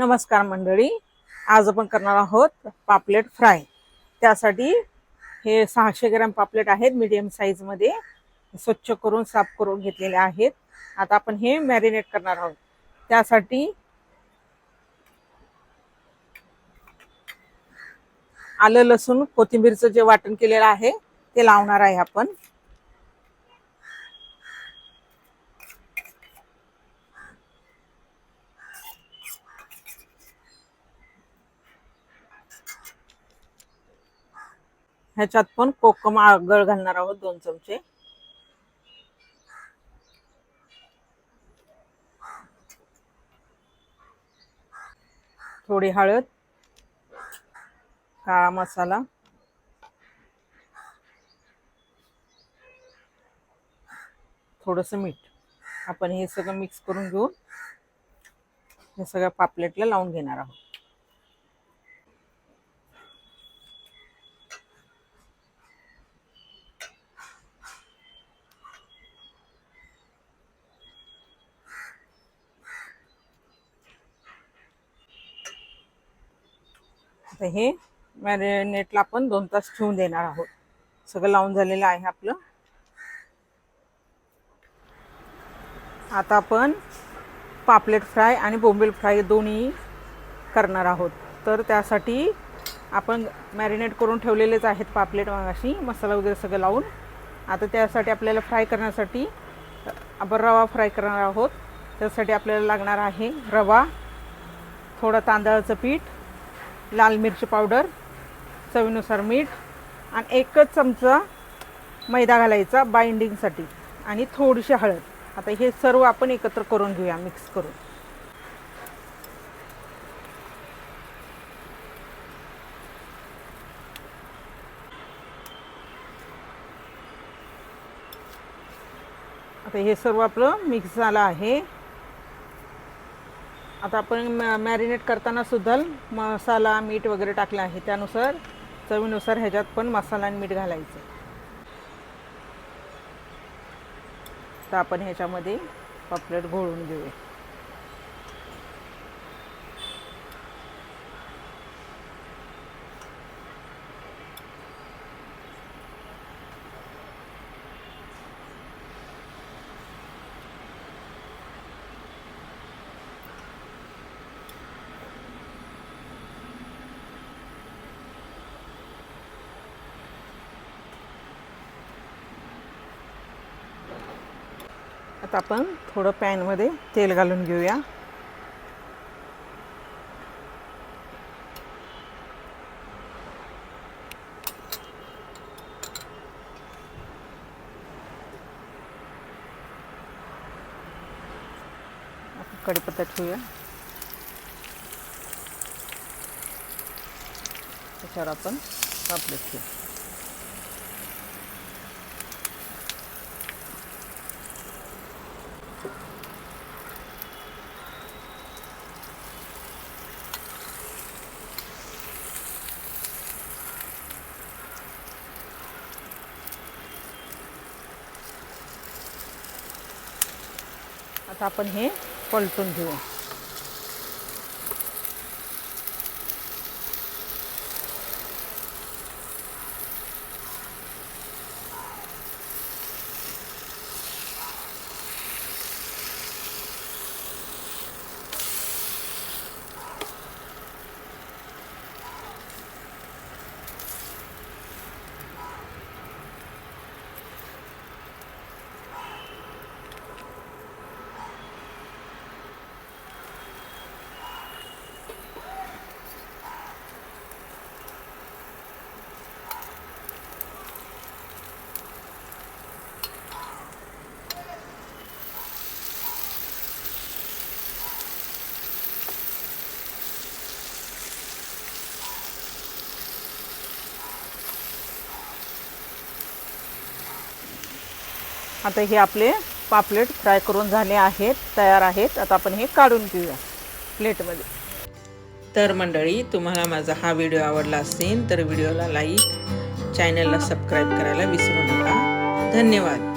नमस्कार मंडळी. आज आपण करणार आहोत पापलेट फ्राय. त्यासाठी हे सहाशे ग्रॅम पापलेट आहेत मीडियम साईजमध्ये स्वच्छ करून साफ करून घेतलेले आहेत. आता आपण हे मॅरिनेट करणार आहोत. त्यासाठी आलं लसूण कोथिंबीरचं जे वाटण केलेलं आहे ते लावणार आहे आपण. ह्याच्यात पण कोकम आगळ घालणार आहोत दोन चमचे. थोडी हळद काळा मसाला थोडंसं मीठ. आपण हे सगळं मिक्स करून घेऊन हे सगळ्या पापलेटला लावून घेणार आहोत. आता हे मॅरिनेटला आपण दोन तास ठेवून देणार आहोत. सगळं लावून झालेलं आहे आपलं. आता आपण पापलेट फ्राय आणि बोंबील फ्राय दोन्ही करणार आहोत. तर त्यासाठी आपण मॅरिनेट करून ठेवलेलेच आहेत पापलेट मागाशी. मसाला वगैरे सगळं लावून. आता त्यासाठी आपल्याला फ्राय करण्यासाठी आपण रवा फ्राय करणार आहोत. त्यासाठी आपल्याला लागणार आहे रवा थोडं तांदळाचं पीठ लाल मिरची पावडर चवीनुसार मीठ आणि एकच चमचा मैदा घालायचा बाइंडिंगसाठी आणि थोडीशी हळद. आता हे सर्व आपण एकत्र करून घेऊया मिक्स करून. आता हे सर्व आपलं मिक्स झालं आहे. आता आपण मॅरिनेट करताना सुद्धा मसाला मीठ वगैरे टाकलं आहे. त्यानुसार चवीनुसार ह्याच्यात पण मसाला आणि मीठ घालायचं. तर आपण ह्याच्यामध्ये पापलेट घोळून घेऊया. आता आपण थोडं पॅनमध्ये तेल घालून घेऊया. आपण ठेवूया. त्याच्यावर आपण पापलेट ठेवू. आपण हे पलटून घेऊ. आता हे आपले पापलेट फ्राय करून झाले आहेत तयार आहेत. आता आपण हे काढून घेऊया प्लेटमध्ये. तर मंडळी तुम्हाला माझा हा व्हिडिओ आवडला असेल तर व्हिडिओला लाईक चॅनलला सबस्क्राईब करायला विसरू नका. धन्यवाद.